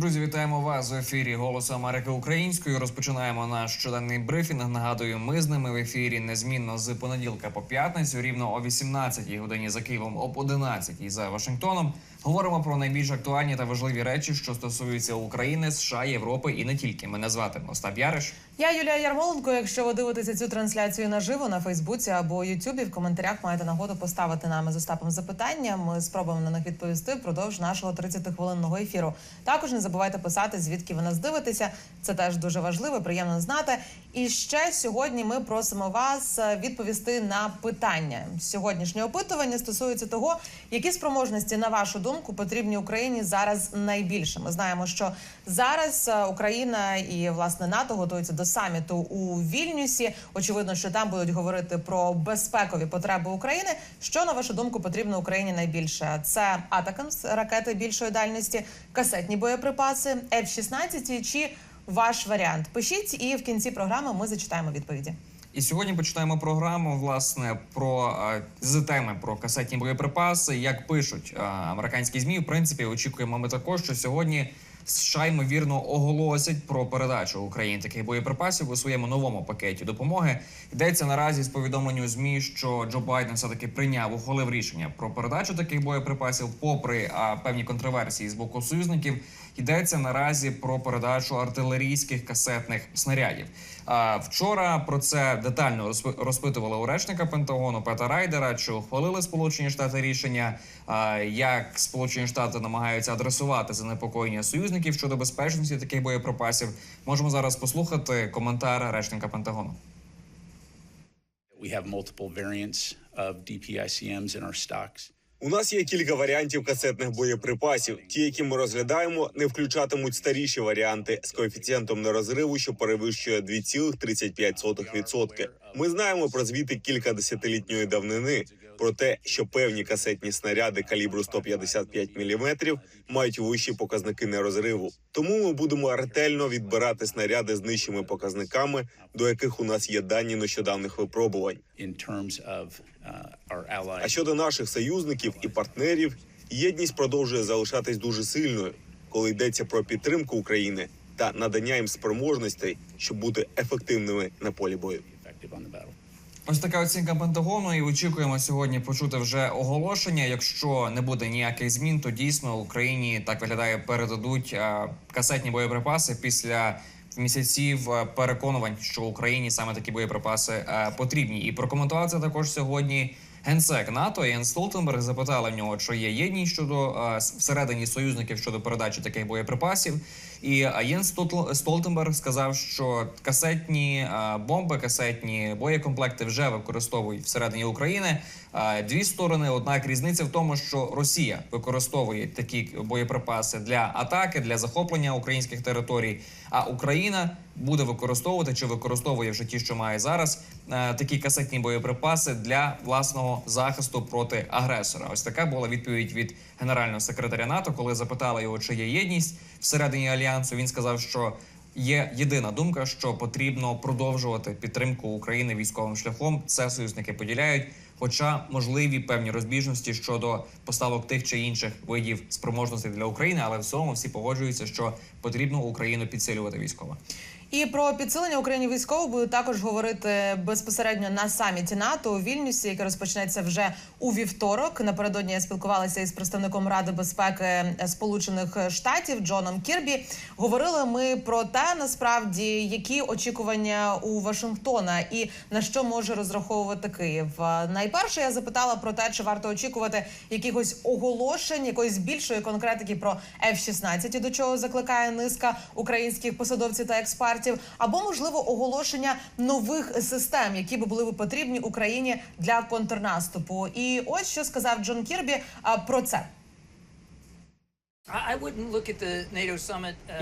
Друзі, вітаємо вас в ефірі Голосу Америки Українською. Розпочинаємо наш щоденний брифінг. Нагадую, ми з ними в ефірі незмінно з понеділка по п'ятницю, рівно о 18-й годині за Києвом, об 11-й за Вашингтоном. Говоримо про найбільш актуальні та важливі речі, що стосуються України, США, Європи і не тільки. Мене звати Остап Яриш. Я Юлія Ярмоленко. Якщо ви дивитеся цю трансляцію наживо на Фейсбуці або Ютубі, в коментарях маєте нагоду поставити нам з Остапом запитання. Ми спробуємо на них відповісти впродовж нашого 30-хвилинного ефіру. Також не забувайте писати, звідки ви нас дивитеся. Це теж дуже важливо, приємно знати. І ще сьогодні ми просимо вас е, відповісти на питання. Сьогоднішнє опитування стосується того, які спроможності, на вашу думку, потрібні Україні зараз найбільше. Ми знаємо, що зараз е, Україна і власне НАТО готуються до саміту у Вільнюсі. Очевидно, що там будуть говорити про безпекові потреби України. Що на вашу думку потрібно Україні найбільше? Це Атакамс, ракети більшої дальності, касетні боєприпаси, F-16 чи ваш варіант? Пишіть, і в кінці програми ми зачитаємо відповіді. І сьогодні починаємо програму власне про з теми про касетні боєприпаси. Як пишуть американські змі, в принципі, очікуємо ми також, що сьогодні США ймовірно оголосять про передачу Україні таких боєприпасів у своєму новому пакеті допомоги. Йдеться наразі з повідомленню змі, що Джо Байден все таки прийняв ухвалив рішення про передачу таких боєприпасів, попри а, певні контроверсії з боку союзників. Йдеться наразі про передачу артилерійських касетних снарядів. А вчора про це детально розпи- розпитували у речника Пентагону Пета Райдера, чи ухвалили Сполучені Штати рішення, як Сполучені Штати намагаються адресувати занепокоєння союзників щодо безпечності таких боєприпасів. Можемо зараз послухати коментар речника Пентагону. We have multiple variants of DPICMs in our stocks. У нас є кілька варіантів касетних боєприпасів. Ті, які ми розглядаємо, не включатимуть старіші варіанти з коефіцієнтом нерозриву, що перевищує 2,35%. Ми знаємо про звіти кілька десятилітньої давнини про те, що певні касетні снаряди калібру 155 мм мають вищі показники нерозриву. Тому ми будемо ретельно відбирати снаряди з нижчими показниками, до яких у нас є дані нещодавних випробувань. uh. А щодо наших союзників і партнерів, єдність продовжує залишатись дуже сильною, коли йдеться про підтримку України та надання їм спроможностей, щоб бути ефективними на полі бою. Ось така оцінка Пентагону, і очікуємо сьогодні почути вже оголошення. Якщо не буде ніяких змін, то дійсно Україні так виглядає передадуть е, касетні боєприпаси після місяців е, переконувань, що Україні саме такі боєприпаси е, потрібні. І прокоментував це також сьогодні. Генсек НАТО Єн Столтенберг запитали в нього, чи є єдність щодо е, всередині союзників щодо передачі таких боєприпасів. І е, Єн Столтенберг сказав, що касетні е, бомби, касетні боєкомплекти вже використовують всередині України. Дві сторони. Однак різниця в тому, що Росія використовує такі боєприпаси для атаки, для захоплення українських територій. А Україна буде використовувати чи використовує вже ті, що має зараз, такі касетні боєприпаси для власного захисту проти агресора. Ось така була відповідь від генерального секретаря НАТО, коли запитали його, чи є єдність всередині альянсу. Він сказав, що є єдина думка, що потрібно продовжувати підтримку України військовим шляхом. Це союзники поділяють. Хоча можливі певні розбіжності щодо поставок тих чи інших видів спроможностей для України, але в цьому всі погоджуються, що потрібно Україну підсилювати військово. І про підсилення України військово будуть також говорити безпосередньо на саміті НАТО у Вільнюсі, який розпочнеться вже у вівторок. Напередодні я спілкувалася із представником Ради безпеки Сполучених Штатів Джоном Кірбі. Говорили ми про те, насправді які очікування у Вашингтона і на що може розраховувати Київ. Найперше я запитала про те, чи варто очікувати якихось оголошень, якоїсь більшої конкретики про F-16, до чого закликає низка українських посадовців та експертів, або можливо оголошення нових систем, які би були потрібні Україні для контрнаступу. І ось що сказав Джон Кірбі про це.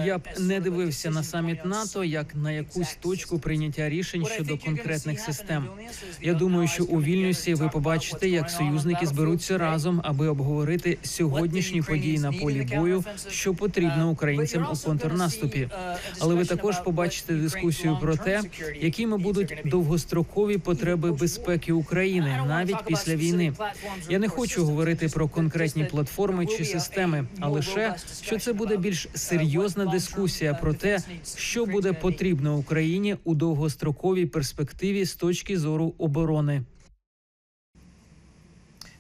Я б не дивився на саміт НАТО як на якусь точку прийняття рішень щодо конкретних систем. Я думаю, що у Вільнюсі ви побачите, як союзники зберуться разом, аби обговорити сьогоднішні події на полі бою, що потрібно українцям у контрнаступі. Але ви також побачите дискусію про те, якими будуть довгострокові потреби безпеки України навіть після війни. Я не хочу говорити про конкретні платформи чи системи, а лише лише, що це буде більш серйозна дискусія про те, що буде потрібно Україні у довгостроковій перспективі з точки зору оборони.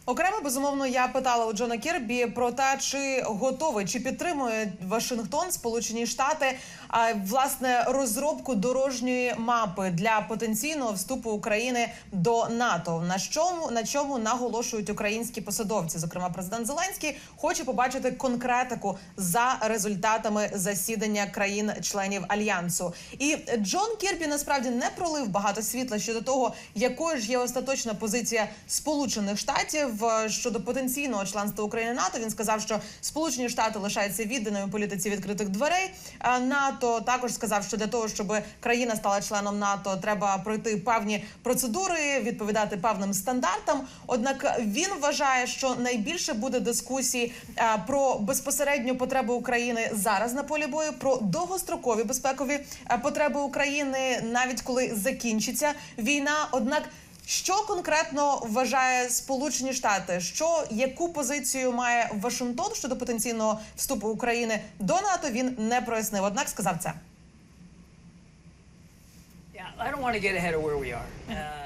Окремо, безумовно, я питала у Джона Кірбі про те, чи готовий чи підтримує Вашингтон, Сполучені Штати, а, власне розробку дорожньої мапи для потенційного вступу України до НАТО. На чому на чому наголошують українські посадовці? Зокрема, президент Зеленський хоче побачити конкретику за результатами засідання країн-членів альянсу. І Джон Кірбі насправді не пролив багато світла щодо того, якою ж є остаточна позиція Сполучених Штатів щодо потенційного членства України НАТО. Він сказав, що Сполучені Штати лишаються відданою політиці відкритих дверей. А НАТО також сказав, що для того, щоб країна стала членом НАТО, треба пройти певні процедури, відповідати певним стандартам. Однак він вважає, що найбільше буде дискусій е, про безпосередню потребу України зараз на полі бою, про довгострокові безпекові е, потреби України, навіть коли закінчиться війна. Однак. Що конкретно вважає Сполучені Штати? Що яку позицію має Вашингтон щодо потенційного вступу України до НАТО? Він не прояснив. Однак сказав це.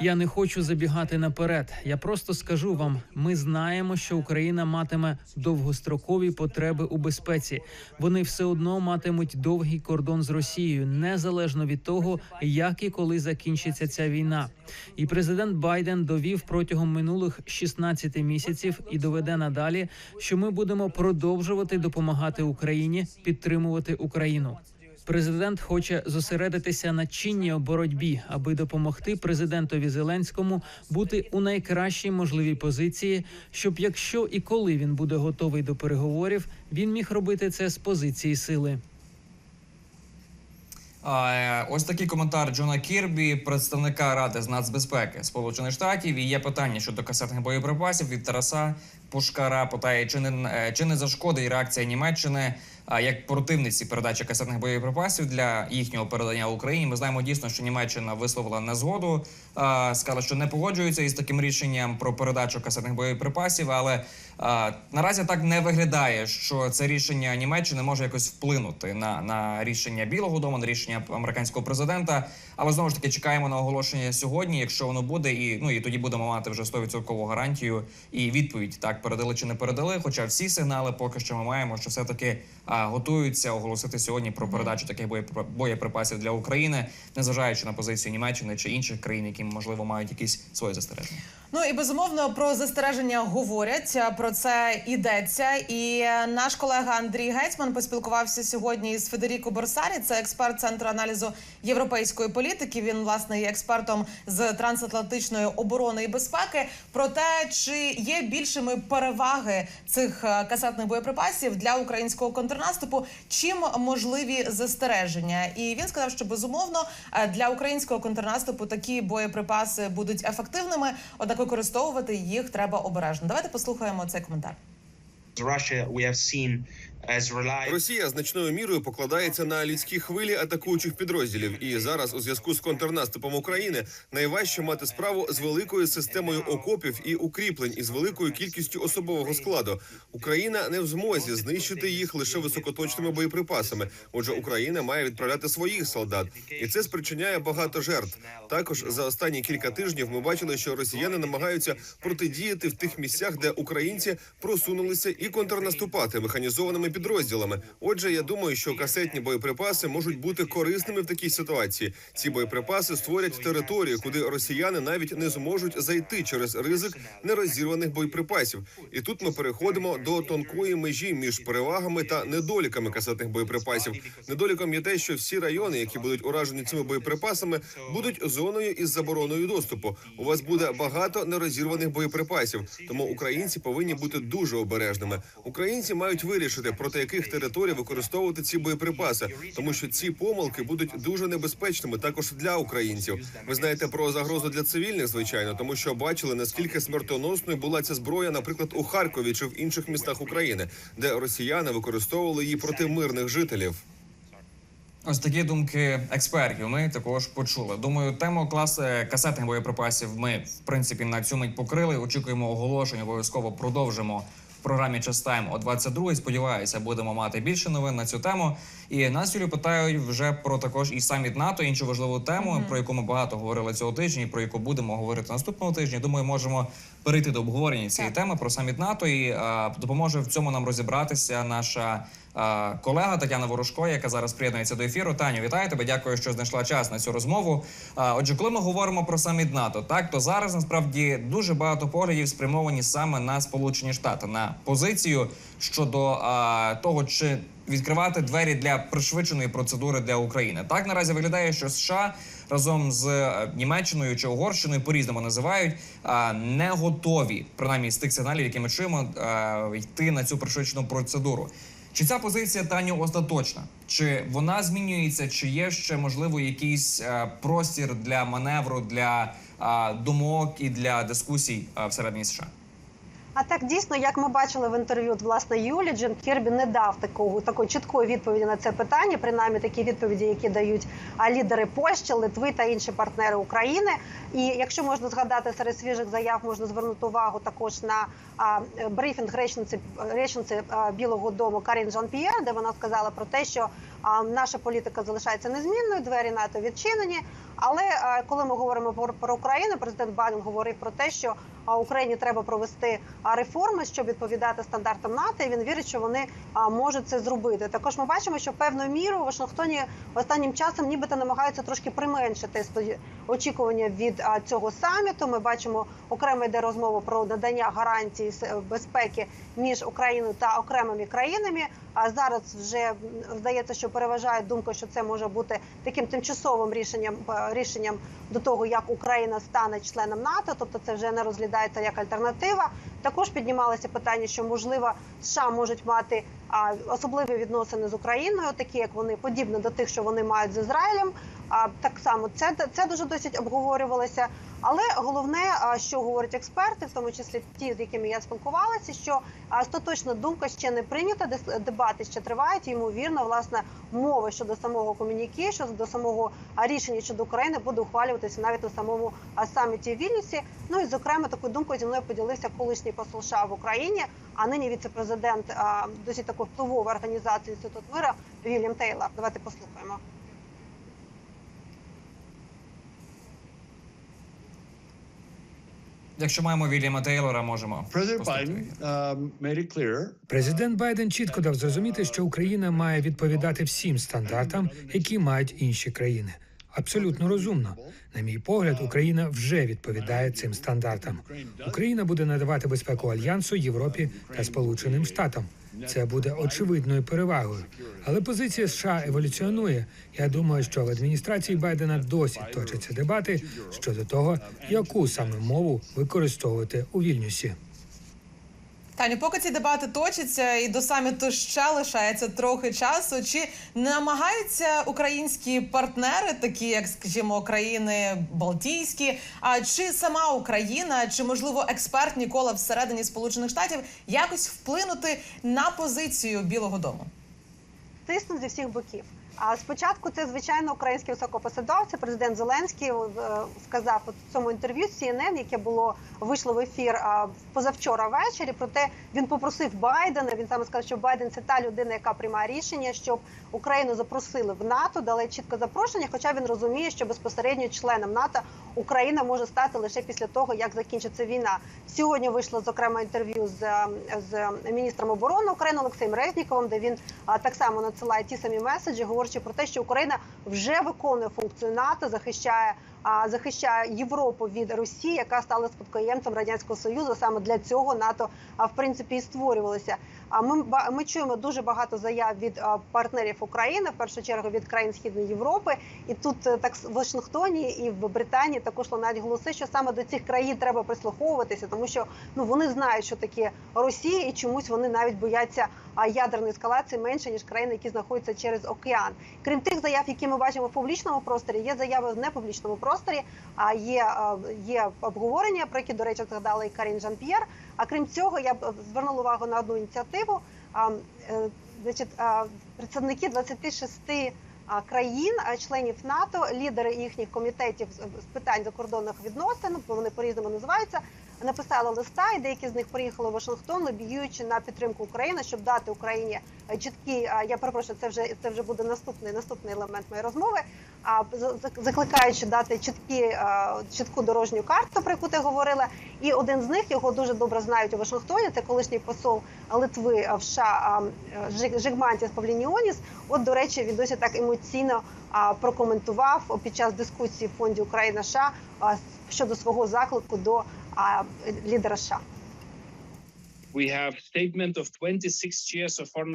Я не хочу забігати наперед. Я просто скажу вам: ми знаємо, що Україна матиме довгострокові потреби у безпеці. Вони все одно матимуть довгий кордон з Росією, незалежно від того, як і коли закінчиться ця війна. І президент Байден довів протягом минулих 16 місяців і доведе надалі, що ми будемо продовжувати допомагати Україні, підтримувати Україну. Президент хоче зосередитися на чинній боротьбі, аби допомогти президентові Зеленському бути у найкращій можливій позиції, щоб якщо і коли він буде готовий до переговорів, він міг робити це з позиції сили. Е, ось такий коментар Джона Кірбі, представника Ради з нацбезпеки Сполучених Штатів. І є питання щодо касетних боєприпасів від Тараса Пушкара. Питає, чи не е, чи не зашкодить реакція Німеччини як противниці передачі касетних боєприпасів для їхнього передання Україні. Ми знаємо дійсно, що Німеччина висловила незгоду, сказала, що не погоджується із таким рішенням про передачу касетних боєприпасів, але наразі так не виглядає, що це рішення Німеччини може якось вплинути на, на рішення Білого Дому, на рішення американського президента. Але знову ж таки чекаємо на оголошення сьогодні, якщо воно буде, і ну і тоді будемо мати вже 100% гарантію і відповідь так передали чи не передали. Хоча всі сигнали поки що ми маємо, що все таки а, готуються оголосити сьогодні про передачу таких боєпри- боєприпасів для України, незважаючи на позицію Німеччини чи інших країн, які можливо мають якісь свої застереження. Ну і безумовно про застереження говорять про це йдеться. І наш колега Андрій Гетьман поспілкувався сьогодні із Федеріко Борсарі. Це експерт центру аналізу європейської політики. Він власне є експертом з трансатлантичної оборони і безпеки. Про те, чи є більшими переваги цих е, касетних боєприпасів для українського контрнаступу, чим можливі застереження. І він сказав, що безумовно е, для українського контрнаступу такі боєприпаси будуть ефективними однак використовувати їх треба обережно. Давайте послухаємо цей коментар. Russia, we have seen as reliable. Росія значною мірою покладається на людські хвилі атакуючих підрозділів, і зараз, у зв'язку з контрнаступом України, найважче мати справу з великою системою окопів і укріплень із великою кількістю особового складу. Україна не в змозі знищити їх лише високоточними боєприпасами. Отже, Україна має відправляти своїх солдат, і це спричиняє багато жертв. Також за останні кілька тижнів ми бачили, що росіяни намагаються протидіяти в тих місцях, де українці просунулися і контрнаступати механізованими підрозділами. Отже, я думаю, що касетні боєприпаси можуть бути корисними в такій ситуації. Ці боєприпаси створять територію, куди росіяни навіть не зможуть зайти через ризик нерозірваних боєприпасів. І тут ми переходимо до тонкої межі між перевагами та недоліками касетних боєприпасів. Недоліком є те, що всі райони, які будуть уражені цими боєприпасами, будуть зоною із забороною доступу. У вас буде багато нерозірваних боєприпасів, тому українці повинні бути дуже обережними. Українці мають вирішити проти яких територій використовувати ці боєприпаси, тому що ці помилки будуть дуже небезпечними також для українців. Ви знаєте про загрозу для цивільних, звичайно, тому що бачили наскільки смертоносною була ця зброя, наприклад, у Харкові чи в інших містах України, де росіяни використовували її проти мирних жителів. Ось такі думки експертів. Ми також почули. Думаю, тему класи касетних боєприпасів ми в принципі на цю мить покрили. Очікуємо оголошень. Обов'язково продовжимо програмі Частайм о 22 Сподіваюся, будемо мати більше новин на цю тему. І нас Юлі, питають вже про також і саміт НАТО, іншу важливу тему, про яку ми багато говорили цього тижня, і про яку будемо говорити наступного тижня. Думаю, можемо перейти до обговорення цієї теми про саміт НАТО. І а, допоможе в цьому нам розібратися наша колега Тетяна Ворожко, яка зараз приєднується до ефіру. Таню, вітаю тебе. Дякую, що знайшла час на цю розмову. Отже, коли ми говоримо про саміт НАТО, так то зараз насправді дуже багато поглядів спрямовані саме на Сполучені Штати на позицію щодо е, того, чи відкривати двері для пришвидшеної процедури для України. Так наразі виглядає, що США разом з е, Німеччиною чи Угорщиною по різному називають не готові, принаймні з тих сигналів, які ми чуємо, е, йти на цю пришвидшену процедуру. Чи ця позиція Таню остаточна? Чи вона змінюється? Чи є ще можливо якийсь е, простір для маневру, для е, думок і для дискусій е, всередині США? А так дійсно, як ми бачили в інтерв'ю власне Юлі, Джон Кірбі не дав такого такої чіткої відповіді на це питання, принаймні такі відповіді, які дають лідери Польщі, Литви та інші партнери України. І якщо можна згадати серед свіжих заяв, можна звернути увагу також на а, брифінг речниці речниці а, Білого Дому Карін Жан П'єр, де вона сказала про те, що наша політика залишається незмінною, двері НАТО відчинені. Але коли ми говоримо про, Україну, президент Байден говорив про те, що Україні треба провести реформи, щоб відповідати стандартам НАТО. І він вірить, що вони можуть це зробити. Також ми бачимо, що певною мірою Вашингтоні останнім часом нібито намагаються трошки применшити очікування від цього саміту. Ми бачимо окремо йде розмова про надання гарантій безпеки між Україною та окремими країнами. А зараз вже здається, що переважає думка, що це може бути таким тимчасовим рішенням е, рішенням до того, як Україна стане членом НАТО, тобто це вже не розглядається як альтернатива. Також піднімалося питання, що можливо США можуть мати особливі відносини з Україною, такі як вони подібні до тих, що вони мають з Ізраїлем. А так само це це дуже досить обговорювалося. Але головне, що говорять експерти, в тому числі ті, з якими я спілкувалася, що остаточна думка ще не прийнята, дебати ще тривають. Ймовірно, власне, мова щодо самого комюніке, щодо самого рішення щодо України буде ухвалюватися навіть на самому саміті в Вільнюсі. Ну і зокрема такою думкою зі мною поділився колишній посол США в Україні, а нині віце-президент досить такої впливової організації Інститут мира Вільям Тейлор. Давайте послухаємо. Якщо маємо Вільяма Тейлора, можемо um, Президент Байден чітко дав зрозуміти, що Україна має відповідати всім стандартам, які мають інші країни. Абсолютно розумно. На мій погляд, Україна вже відповідає цим стандартам. Україна буде надавати безпеку альянсу, Європі та Сполученим Штатам. Це буде очевидною перевагою. Але позиція США еволюціонує. Я думаю, що в адміністрації Байдена досі точаться дебати щодо того, яку саме мову використовувати у Вільнюсі. Таню, поки ці дебати точаться і до саміту ще лишається трохи часу. Чи намагаються українські партнери, такі як, скажімо, країни Балтійські, а чи сама Україна, чи можливо експертні кола всередині Сполучених Штатів якось вплинути на позицію Білого Дому? тиснуть зі всіх боків. А спочатку це звичайно українські високопосадовці. Президент Зеленський е, сказав у цьому інтерв'ю CNN, яке було вийшло в ефір позавчора ввечері. Проте він попросив Байдена. Він саме сказав, що Байден це та людина, яка приймає рішення, щоб Україну запросили в НАТО, дали чітко запрошення. Хоча він розуміє, що безпосередньо членом НАТО Україна може стати лише після того, як закінчиться війна. Сьогодні вийшло зокрема інтерв'ю з, з міністром оборони України Олексієм Резніковим, де він так само надсилає ті самі меседжі, говорячи про те, що Україна вже виконує функцію НАТО, захищає. Захищає Європу від Росії, яка стала спадкоємцем радянського союзу. Саме для цього НАТО а, в принципі і створювалося. А ми ми чуємо дуже багато заяв від партнерів України, в першу чергу від країн Східної Європи. І тут е, так в Вашингтоні і в Британії також лунають голоси, що саме до цих країн треба прислуховуватися, тому що ну вони знають, що таке Росія, і чомусь вони навіть бояться ядерної ескалації менше ніж країни, які знаходяться через океан. Крім тих заяв, які ми бачимо в публічному просторі, є заяви в непублічному просторі. А є, є обговорення, про які, до речі, згадала і Карін Жан П'єр. А крім цього, я б звернула увагу на одну ініціативу. Е, Значить, представники 26 а, країн, членів НАТО, лідери їхніх комітетів з питань закордонних відносин, вони по різному називаються. Написали листа, і деякі з них приїхали в Вашингтон, лобіюючи на підтримку України, щоб дати Україні е, чіткі. е, Я перепрошую, це вже це вже буде наступний наступний елемент моєї розмови. А закликаючи дати чіткі е, чітку дорожню карту, про яку ти говорила. І один з них його дуже добре знають у Вашингтоні. Це колишній посол Литви в США Жигмантіс Павлініоніс. От, до речі, він досі так емоційно прокоментував під час дискусії в фонді Україна США щодо свого заклику до лідера США.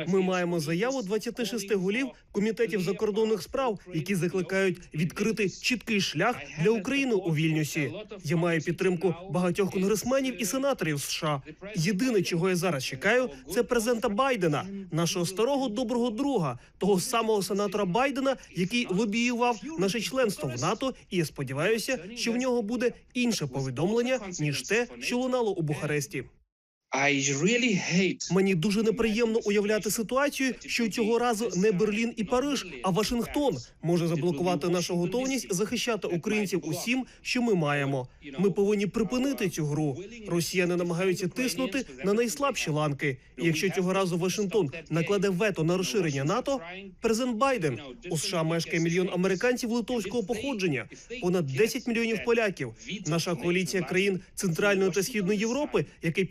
Ми маємо заяву 26 голів комітетів закордонних справ, які закликають відкрити чіткий шлях для України у Вільнюсі. Я маю підтримку багатьох конгресменів і сенаторів США. Єдине, чого я зараз чекаю, це президента Байдена, нашого старого доброго друга, того самого сенатора Байдена, який лобіював наше членство в НАТО. І я сподіваюся, що в нього буде інше повідомлення ніж те, що лунало у Бухаресті. Мені дуже неприємно уявляти ситуацію, що цього разу не Берлін і Париж, а Вашингтон може заблокувати нашу готовність захищати українців усім, що ми маємо. Ми повинні припинити цю гру. Росіяни намагаються тиснути на найслабші ланки. Якщо цього разу Вашингтон накладе вето на розширення НАТО, президент Байден у США мешкає мільйон американців литовського походження, понад 10 мільйонів поляків. Наша коаліція країн Центральної та Східної Європи, який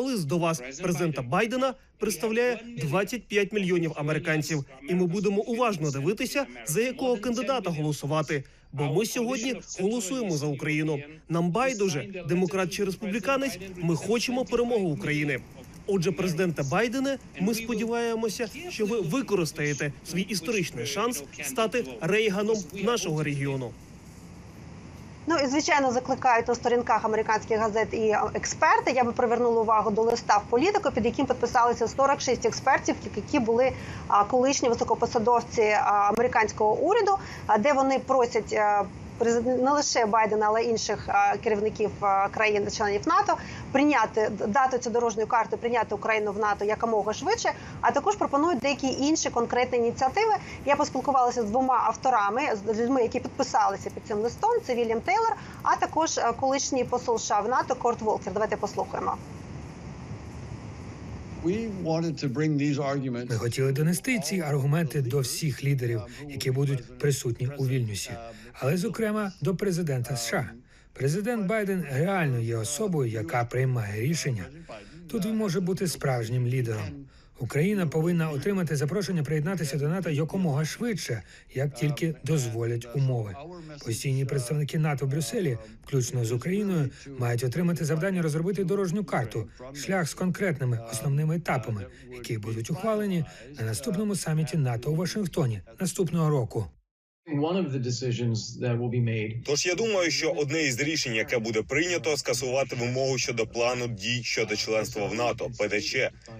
підписала лист до вас, президента Байдена, представляє 25 мільйонів американців. І ми будемо уважно дивитися, за якого кандидата голосувати. Бо ми сьогодні голосуємо за Україну. Нам байдуже, демократ чи республіканець. Ми хочемо перемогу України. Отже, президенте Байдене, ми сподіваємося, що ви використаєте свій історичний шанс стати Рейганом нашого регіону. Ну і звичайно закликають у сторінках американських газет і е, експерти. Я би привернула увагу до листа в політику, під яким підписалися 46 експертів, які були колишні високопосадовці американського уряду, де вони просять. Не лише Байдена, але інших керівників країн-членів НАТО прийняти дати цю дорожню карту, прийняти Україну в НАТО якомога швидше. А також пропонують деякі інші конкретні ініціативи. Я поспілкувалася з двома авторами, з людьми, які підписалися під цим листом. Це Вільям Тейлор, а також колишній посол США в НАТО Корт Волкер. Давайте послухаємо. Ми хотіли донести ці аргументи до всіх лідерів, які будуть присутні у Вільнюсі, але зокрема до президента США. Президент Байден реально є особою, яка приймає рішення. Тут він може бути справжнім лідером. Україна повинна отримати запрошення приєднатися до НАТО якомога швидше, як тільки дозволять умови. Постійні представники НАТО в Брюсселі, включно з Україною, мають отримати завдання розробити дорожню карту, шлях з конкретними основними етапами, які будуть ухвалені на наступному саміті НАТО у Вашингтоні наступного року. Тож я думаю, що одне із рішень, яке буде прийнято, скасувати вимогу щодо плану дій щодо членства в НАТО ПДЧ.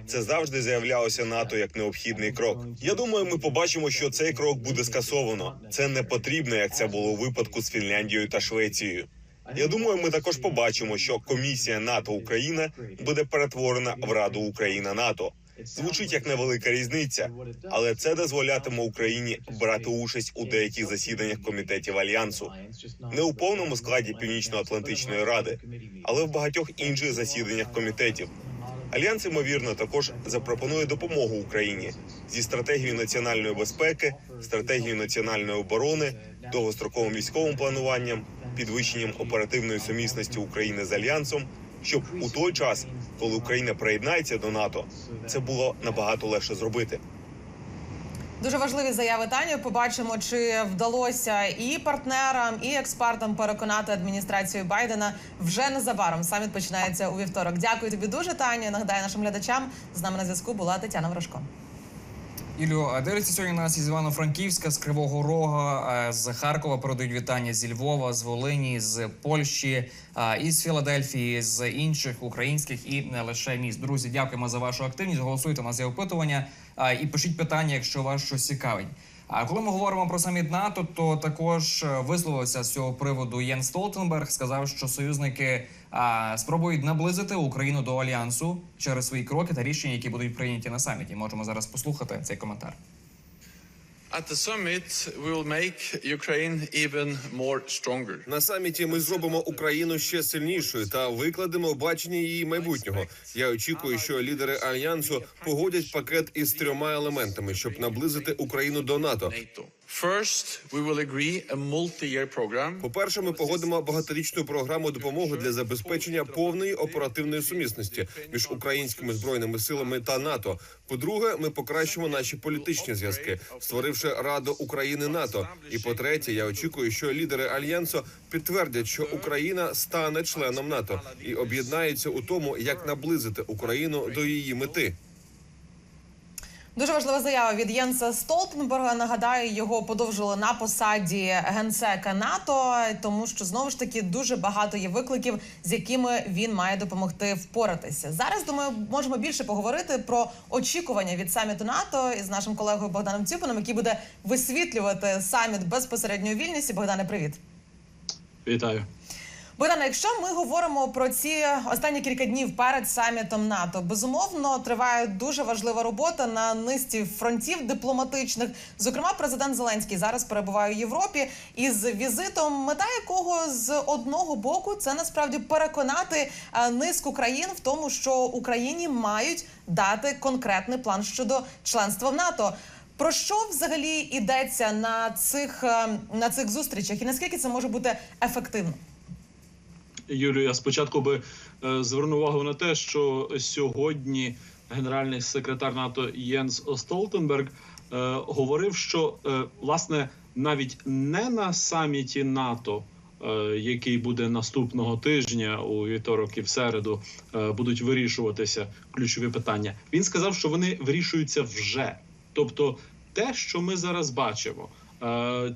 Це завжди заявлялося НАТО як необхідний крок. Я думаю, ми побачимо, що цей крок буде скасовано. Це не потрібно, як це було у випадку з Фінляндією та Швецією. Я думаю, ми також побачимо, що комісія НАТО Україна буде перетворена в Раду Україна НАТО. Звучить як невелика різниця, але це дозволятиме Україні брати участь у деяких засіданнях комітетів альянсу, не у повному складі Північно-Атлантичної ради, але в багатьох інших засіданнях комітетів. Альянс, ймовірно, також запропонує допомогу Україні зі стратегією національної безпеки, стратегією національної оборони, довгостроковим військовим плануванням, підвищенням оперативної сумісності України з альянсом, щоб у той час, коли Україна приєднається до НАТО, це було набагато легше зробити. Дуже важливі заяви Тані. Побачимо, чи вдалося і партнерам, і експертам переконати адміністрацію Байдена вже незабаром. Саміт починається у вівторок. Дякую тобі дуже, Таня. Нагадаю нашим глядачам. З нами на зв'язку була Тетяна Ворожко. Ілю, дивиться сьогодні нас із Івано-Франківська, з Кривого Рога, е, з Харкова передають вітання зі Львова, з Волині, з Польщі, із Філадельфії, з інших українських і не лише міст. Друзі, дякуємо за вашу активність. Голосуйте нас є опитування і пишіть питання, якщо вас щось цікавить. А коли ми говоримо про саміт НАТО, то також е, висловився з цього приводу Єн Столтенберг. Сказав, що союзники а, спробують наблизити Україну до альянсу через свої кроки та рішення, які будуть прийняті на саміті. Можемо зараз послухати цей коментар. At the summit, we will make Ukraine even more stronger. На саміті ми зробимо Україну ще сильнішою та викладемо бачення її майбутнього. Я очікую, що лідери альянсу погодять пакет із трьома елементами, щоб наблизити Україну до НАТО. По перше, ми погодимо багаторічну програму допомоги для забезпечення повної оперативної сумісності між українськими збройними силами та НАТО. По-друге, ми покращимо наші політичні зв'язки, створивши Раду України НАТО. І по-третє, я очікую, що лідери альянсу підтвердять, що Україна стане членом НАТО і об'єднаються у тому, як наблизити Україну до її мети. Дуже важлива заява від Єнса Столтенберга. Нагадаю, його подовжили на посаді генсека НАТО, тому що знову ж таки дуже багато є викликів, з якими він має допомогти впоратися. Зараз думаю, можемо більше поговорити про очікування від саміту НАТО із нашим колегою Богданом Цюпином, який буде висвітлювати саміт безпосередньо у Вільнюсі. Богдане, привіт. Вітаю. Богдане, якщо ми говоримо про ці останні кілька днів перед самітом НАТО, безумовно триває дуже важлива робота на низці фронтів дипломатичних. Зокрема, президент Зеленський зараз перебуває у Європі із візитом, мета якого з одного боку це насправді переконати е, низку країн в тому, що Україні мають дати конкретний план щодо членства в НАТО. Про що взагалі йдеться на цих е, на цих зустрічах, і наскільки це може бути ефективно? Юлію, я спочатку би е, звернув увагу на те, що сьогодні генеральний секретар НАТО Єнс Столтенберг е, говорив, що е, власне навіть не на саміті НАТО. Який буде наступного тижня у вівторок і в середу будуть вирішуватися ключові питання. Він сказав, що вони вирішуються вже. Тобто, те, що ми зараз бачимо,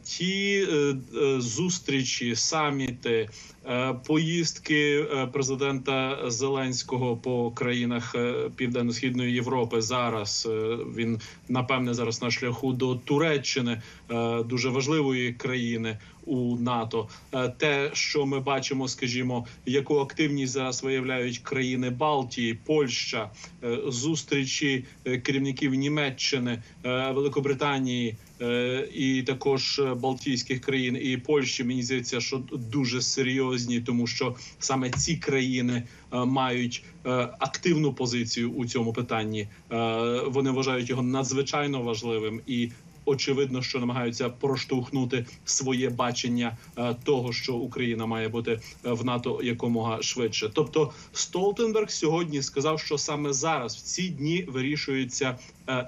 ті е, е, зустрічі, саміти, е, поїздки е, президента Зеленського по країнах е, Південно-східної Європи. Зараз е, він напевне зараз на шляху до Туреччини, е, дуже важливої країни у НАТО. Е, Те, що ми бачимо, скажімо, яку активність зараз виявляють країни Балтії, Польща, е, зустрічі е, керівників Німеччини, е, Великобританії. Е, І також е, Балтійських країн і Польщі мені здається, що дуже серйозні, тому що саме ці країни е, мають активну позицію у цьому питанні. Вони вважають його надзвичайно важливим і очевидно, що намагаються проштовхнути своє бачення того, що Україна має бути в НАТО якомога швидше. Тобто, Столтенберг сьогодні сказав, що саме зараз в ці дні вирішуються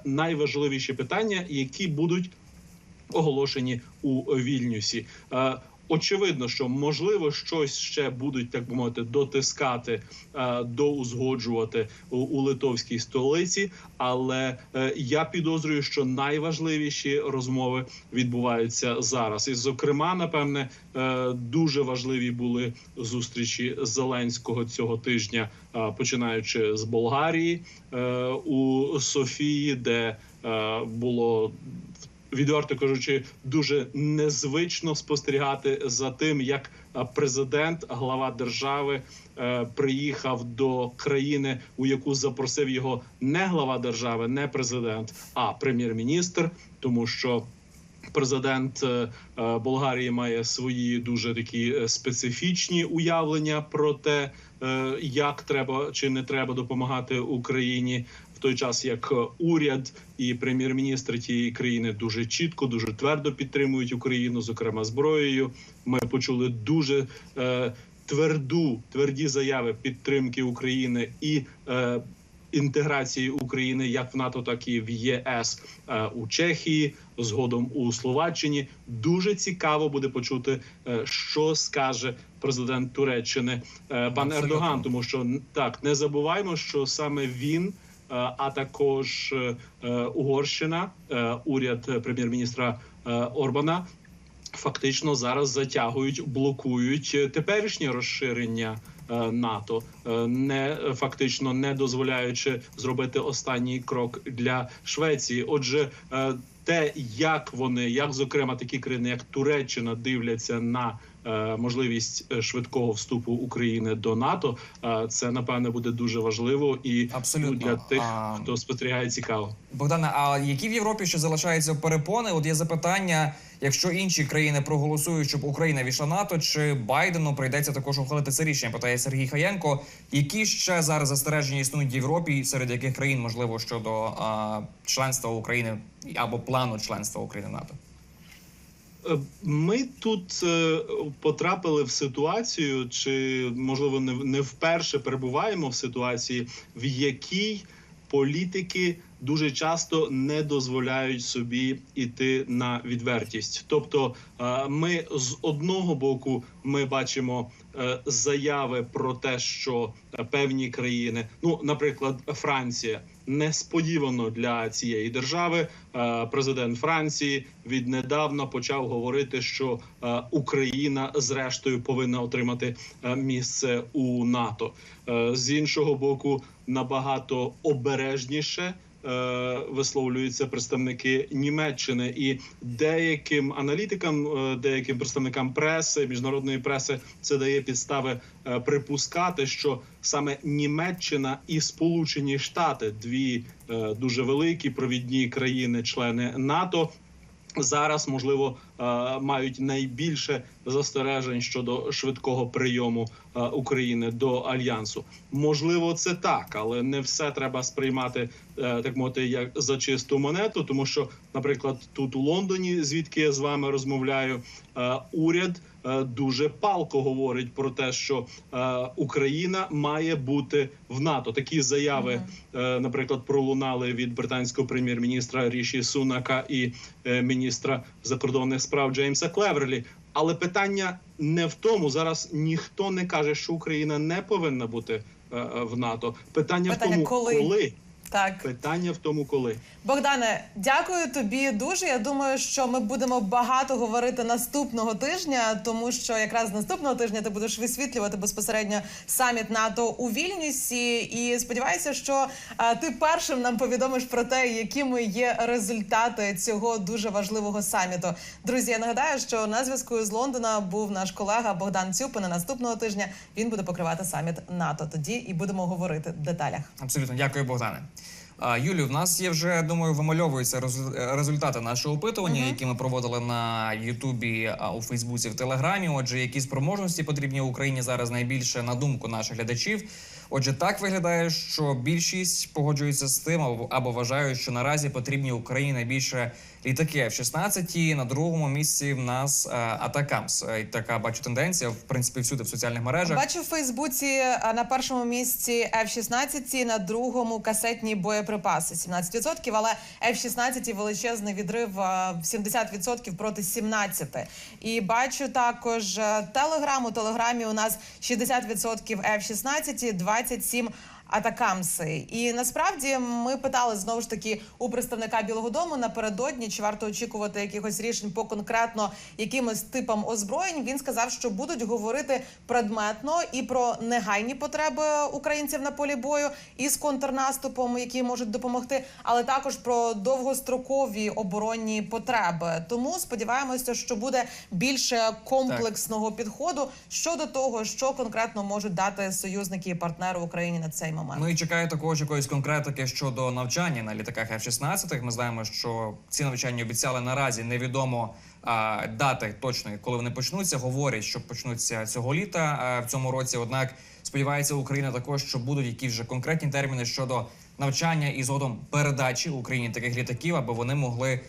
найважливіші питання, які будуть оголошені у Вільнюсі. Е, Очевидно, що можливо щось ще будуть так би мовити дотискати, е, доузгоджувати у, литовській столиці. Але е, я підозрюю, що найважливіші розмови відбуваються зараз. І, зокрема, напевне, дуже важливі були зустрічі Зеленського цього тижня, починаючи з Болгарії у Софії, де було відверто кажучи, дуже незвично спостерігати за тим, як е, президент, глава держави, е, приїхав до країни, у яку запросив його не глава держави, не президент, а прем'єр-міністр, тому що. Президент е, Болгарії має свої дуже такі специфічні уявлення про те, як треба чи не треба допомагати Україні в той час, як е, уряд і прем'єр-міністр тієї країни дуже чітко, дуже твердо підтримують Україну, зокрема зброєю. Ми почули дуже е, тверду тверді заяви підтримки України і. Е, Інтеграції України як в НАТО, так і в ЄС е, у Чехії, згодом у Словаччині. Дуже цікаво буде почути, е, що скаже президент Туреччини пан Ердоган, тому що так не забуваємо, що саме він. Е, А також е, е, Угорщина, уряд прем'єр-міністра Орбана фактично зараз затягують, блокують теперішнє розширення НАТО, не фактично не дозволяючи зробити останній крок для Швеції. Отже, те, як вони, як зокрема такі країни, як Туреччина, дивляться на можливість е, швидкого вступу України до НАТО. Е, Це напевне буде дуже важливо і Абсолютно. для тих, А- хто спостерігає цікаво. Богдане, а які в Європі ще залишаються перепони? От є запитання: якщо інші країни проголосують, щоб Україна війшла в НАТО, чи Байдену прийдеться також ухвалити це рішення? Питає Сергій Хаєнко. Які ще зараз застереження існують в Європі, серед яких країн можливо щодо а, членства України або плану членства України в НАТО? Е, Ми тут е, потрапили в ситуацію, чи можливо не, не вперше перебуваємо в ситуації, в якій політики дуже часто не дозволяють собі іти на відвертість. Тобто, е, ми з одного боку ми бачимо е, заяви про те, що е, певні країни, ну наприклад, Франція. Несподівано для цієї держави президент Франції віднедавна почав говорити, що Україна зрештою повинна отримати місце у НАТО. З іншого боку, набагато обережніше висловлюються представники Німеччини і деяким аналітикам, е, деяким представникам преси, міжнародної преси, це дає підстави е, припускати, що саме Німеччина і Сполучені Штати, дві е, дуже великі провідні країни-члени НАТО. Зараз можливо е, мають найбільше застережень щодо швидкого прийому е, України до альянсу. Можливо, це так, але не все треба сприймати е, так мовити, як за чисту монету, тому що, наприклад, тут у Лондоні, звідки я з вами розмовляю, е, уряд е, дуже палко говорить про те, що е, Україна має бути в НАТО. Такі заяви, е, наприклад, пролунали від британського прем'єр-міністра Ріші Сунака і е, міністра закордонних справ Джеймса Клеверлі. Але питання не в тому. Зараз ніхто не каже, що Україна не повинна бути е, е, в НАТО. Питання, Питання, в тому, коли? коли. Так. Питання в тому, коли. Богдане, дякую тобі дуже. Я думаю, що ми будемо багато говорити наступного тижня, тому що якраз наступного тижня ти будеш висвітлювати безпосередньо саміт НАТО у Вільнюсі. І сподіваюся, що а, ти першим нам повідомиш про те, якими є результати цього дуже важливого саміту. Друзі, я нагадаю, що на зв'язку з Лондона був наш колега Богдан Цюпин. І Наступного тижня він буде покривати саміт НАТО. Тоді і будемо говорити в деталях. Абсолютно, дякую, Богдане. А, Юлю, в нас є вже думаю, вимальовуються результати нашого опитування, які ми проводили на Ютубі, у Фейсбуці, в Телеграмі. Отже, які спроможності потрібні Україні зараз найбільше на думку наших глядачів. Отже, так виглядає, що більшість погоджується з тим або вважають, що наразі потрібні Україні найбільше літаки F-16. На другому місці в нас Атакамс. Е, Така бачу тенденція, в принципі, всюди в соціальних мережах. Бачу в Фейсбуці на першому місці F-16, на другому касетні боєприпаси 17%, але F-16 величезний відрив в 70% проти 17%. І бачу також е, Телеграм. У Телеграмі у нас 60% F-16, 27% Атакамси, і насправді ми питали знову ж таки у представника Білого Дому напередодні, чи варто очікувати якихось рішень по конкретно якимось типам озброєнь. Він сказав, що будуть говорити предметно і про негайні потреби українців на полі бою, і з контрнаступом, які можуть допомогти, але також про довгострокові оборонні потреби. Тому сподіваємося, що буде більше комплексного підходу щодо того, що конкретно можуть дати союзники і партнери Україні на цей момент. Ну і чекаю також якоїсь конкретики щодо навчання на літаках F-16. Ми знаємо, що ці навчання обіцяли наразі невідомо дати точної, коли вони почнуться. Говорять, що почнуться цього літа в цьому році. Однак сподівається Україна також, що будуть якісь вже конкретні терміни щодо навчання і згодом передачі Україні таких літаків, аби вони могли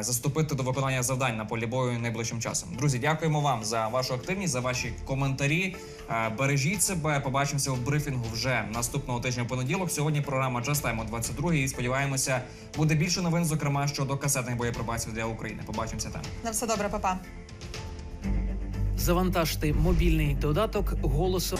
заступити до виконання завдань на полі бою найближчим часом. Друзі, дякуємо вам за вашу активність, за ваші коментарі. Бережіть себе. Побачимося в брифінгу вже наступного тижня в понеділок. Сьогодні програма Just Time о 22 І сподіваємося, буде більше новин, зокрема щодо касетних боєприпасів для України. Побачимося там. На все добре, папа. Завантажте мобільний додаток голосом.